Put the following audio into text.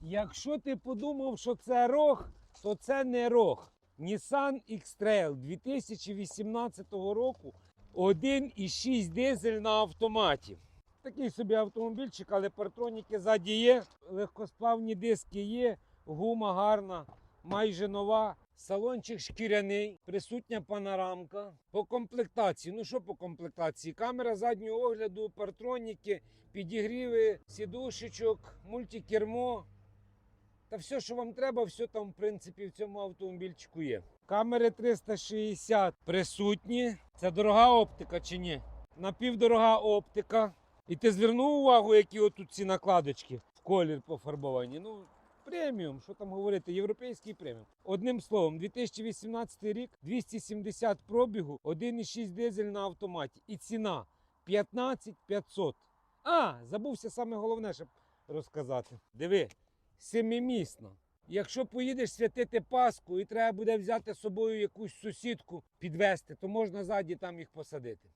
Якщо ти подумав, що це рог, то це не рог. Nissan X-Trail 2018 року 1,6 дизель на автоматі. Такий собі автомобільчик, але партроніки ззаді є, легкосплавні диски є, гума гарна, майже нова. Салончик шкіряний, присутня панорамка. По комплектації. Ну що по комплектації? Камера заднього огляду, партроніки, підігріви, сідушечок, мультикермо. Та все, що вам треба, все там, в принципі, в цьому автомобільчику є. Камери 360 присутні. Це дорога оптика чи ні? Напівдорога оптика. І ти звернув увагу, які отут ці накладочки в колір пофарбовані. Ну, преміум, що там говорити, європейський преміум. Одним словом, 2018 рік, 270 пробігу, 1,6 дизель на автоматі. І ціна 15 500. А, забувся саме головне, щоб розказати. Диви, семимісна. Якщо поїдеш святити Пасху і треба буде взяти з собою якусь сусідку підвести, то можна ззаді там їх посадити.